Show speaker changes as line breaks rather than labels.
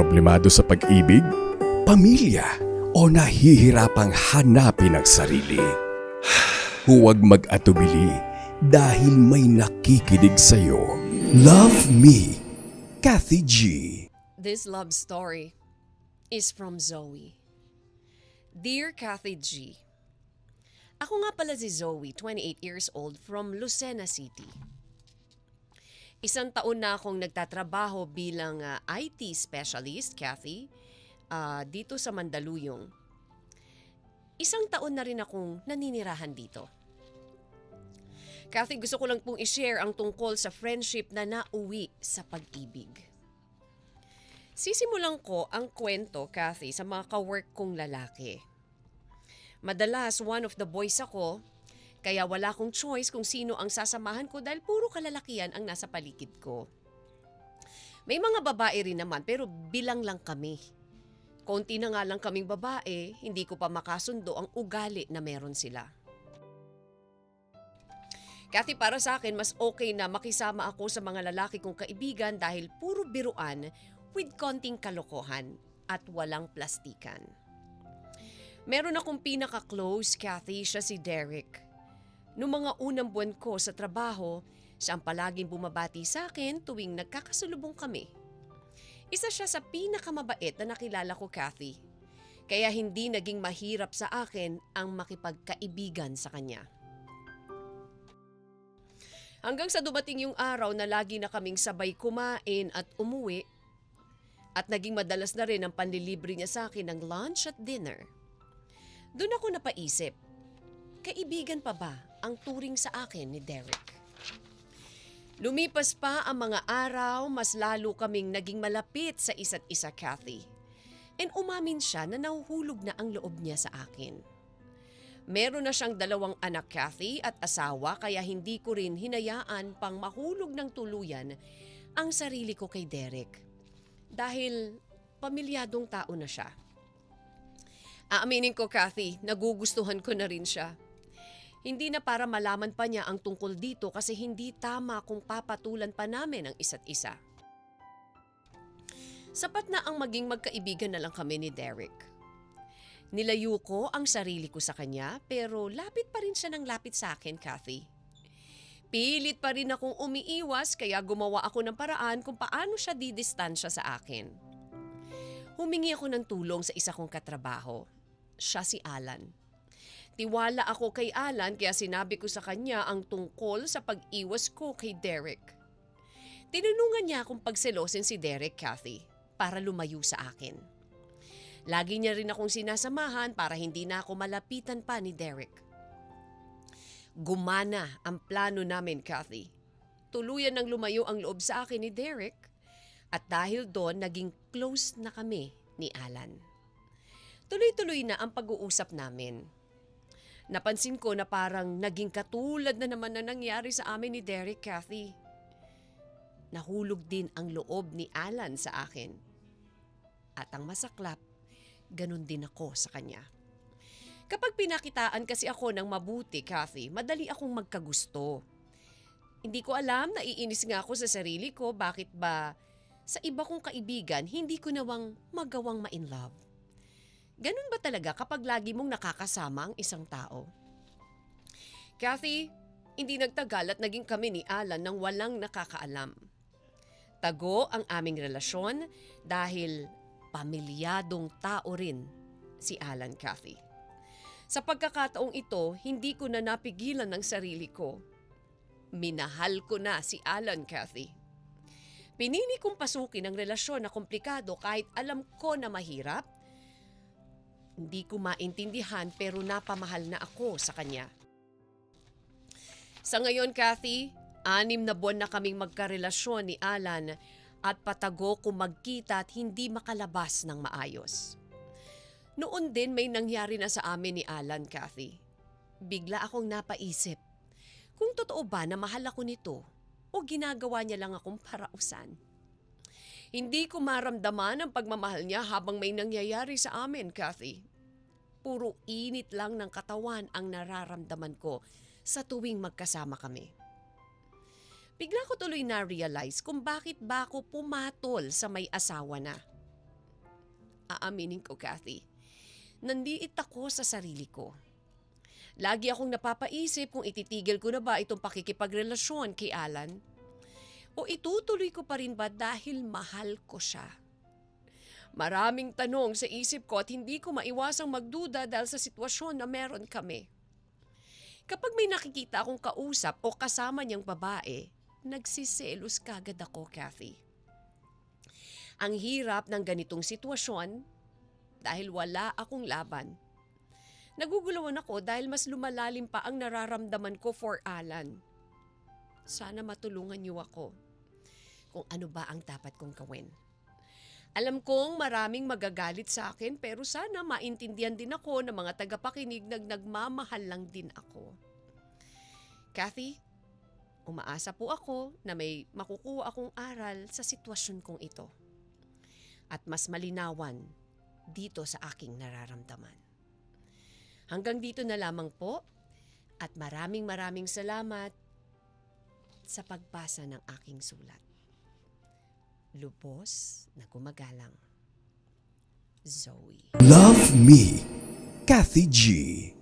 Problemado sa pag-ibig? Pamilya? O nahihirapang hanapin ang sarili? Huwag mag-atubili dahil may nakikinig sa'yo. Love Me, Kathy G.
This love story is from Zoe. Dear Kathy G. Ako nga pala si Zoe, 28 years old, from Lucena City. Isang taon na akong nagtatrabaho bilang ah, IT specialist, Kathy, ah, dito sa Mandaluyong. Isang taon na rin akong naninirahan dito. Kathy, gusto ko lang pong i-share ang tungkol sa friendship na nauwi sa pag-ibig. Sisimulan ko ang kwento, Kathy, sa mga kawork kong lalaki. Madalas, one of the boys ako, kaya wala akong choice kung sino ang sasamahan ko dahil puro kalalakian ang nasa paligid ko. May mga babae rin naman pero bilang lang kami. Konti na nga lang kaming babae, hindi ko pa makasundo ang ugali na meron sila. Kathy, para sa akin, mas okay na makisama ako sa mga lalaki kong kaibigan dahil puro biruan with konting kalokohan at walang plastikan. Meron akong pinaka-close, Kathy, siya si Derek. Noong mga unang buwan ko sa trabaho, siya ang palaging bumabati sa akin tuwing nagkakasalubong kami. Isa siya sa pinakamabait na nakilala ko, Kathy. Kaya hindi naging mahirap sa akin ang makipagkaibigan sa kanya. Hanggang sa dumating yung araw na lagi na kaming sabay kumain at umuwi at naging madalas na rin ang panlilibre niya sa akin ng lunch at dinner. Doon ako napaisip, kaibigan pa ba ang turing sa akin ni Derek? Lumipas pa ang mga araw, mas lalo kaming naging malapit sa isa't isa, Kathy. And umamin siya na nahuhulog na ang loob niya sa akin. Meron na siyang dalawang anak, Kathy, at asawa kaya hindi ko rin hinayaan pang mahulog ng tuluyan ang sarili ko kay Derek. Dahil pamilyadong tao na siya. Aaminin ko, Kathy, nagugustuhan ko na rin siya. Hindi na para malaman pa niya ang tungkol dito kasi hindi tama kung papatulan pa namin ang isa't isa. Sapat na ang maging magkaibigan na lang kami ni Derek. Nilayo ko ang sarili ko sa kanya pero lapit pa rin siya ng lapit sa akin, Kathy. Pilit pa rin akong umiiwas kaya gumawa ako ng paraan kung paano siya didistansya sa akin. Humingi ako ng tulong sa isa kong katrabaho. Siya si Alan. Tiwala ako kay Alan kaya sinabi ko sa kanya ang tungkol sa pag-iwas ko kay Derek. Tinanungan niya akong pagselosin si Derek, Kathy, para lumayo sa akin. Lagi niya rin akong sinasamahan para hindi na ako malapitan pa ni Derek. Gumana ang plano namin, Kathy. Tuluyan ng lumayo ang loob sa akin ni Derek at dahil doon naging close na kami ni Alan. Tuloy-tuloy na ang pag-uusap namin. Napansin ko na parang naging katulad na naman na nangyari sa amin ni Derek, Kathy. Nahulog din ang loob ni Alan sa akin. At ang masaklap, ganun din ako sa kanya. Kapag pinakitaan kasi ako ng mabuti, Kathy, madali akong magkagusto. Hindi ko alam, naiinis nga ako sa sarili ko, bakit ba sa iba kong kaibigan hindi ko nawang magawang ma-in love. Ganun ba talaga kapag lagi mong nakakasama ang isang tao? Kathy, hindi nagtagal at naging kami ni Alan nang walang nakakaalam. Tago ang aming relasyon dahil pamilyadong tao rin si Alan Kathy. Sa pagkakataong ito, hindi ko na napigilan ng sarili ko. Minahal ko na si Alan Kathy. Pinili kong pasukin ang relasyon na komplikado kahit alam ko na mahirap. Hindi ko maintindihan pero napamahal na ako sa kanya. Sa ngayon, Kathy, anim na buwan na kaming magkarelasyon ni Alan at patago kung magkita at hindi makalabas ng maayos. Noon din may nangyari na sa amin ni Alan, Kathy. Bigla akong napaisip, kung totoo ba na mahal ako nito o ginagawa niya lang akong parausan. Hindi ko maramdaman ang pagmamahal niya habang may nangyayari sa amin, Kathy. Puro init lang ng katawan ang nararamdaman ko sa tuwing magkasama kami. Bigla ko tuloy na-realize kung bakit ba ako pumatol sa may asawa na. Aaminin ko, Kathy. Nandiit ako sa sarili ko. Lagi akong napapaisip kung ititigil ko na ba itong pakikipagrelasyon kay Alan. O itutuloy ko pa rin ba dahil mahal ko siya. Maraming tanong sa isip ko at hindi ko maiwasang magduda dahil sa sitwasyon na meron kami. Kapag may nakikita akong kausap o kasama niyang babae, nagsiselos kagad ako, Kathy. Ang hirap ng ganitong sitwasyon dahil wala akong laban. Naguguluhan ako dahil mas lumalalim pa ang nararamdaman ko for Alan. Sana matulungan niyo ako kung ano ba ang dapat kong gawin. Alam kong maraming magagalit sa akin pero sana maintindihan din ako ng mga tagapakinig na nagmamahal lang din ako. Kathy, umaasa po ako na may makukuha akong aral sa sitwasyon kong ito. At mas malinawan dito sa aking nararamdaman. Hanggang dito na lamang po at maraming maraming salamat sa pagbasa ng aking sulat. Lubos na gumagalang. Zoe.
Love Me, Kathy G.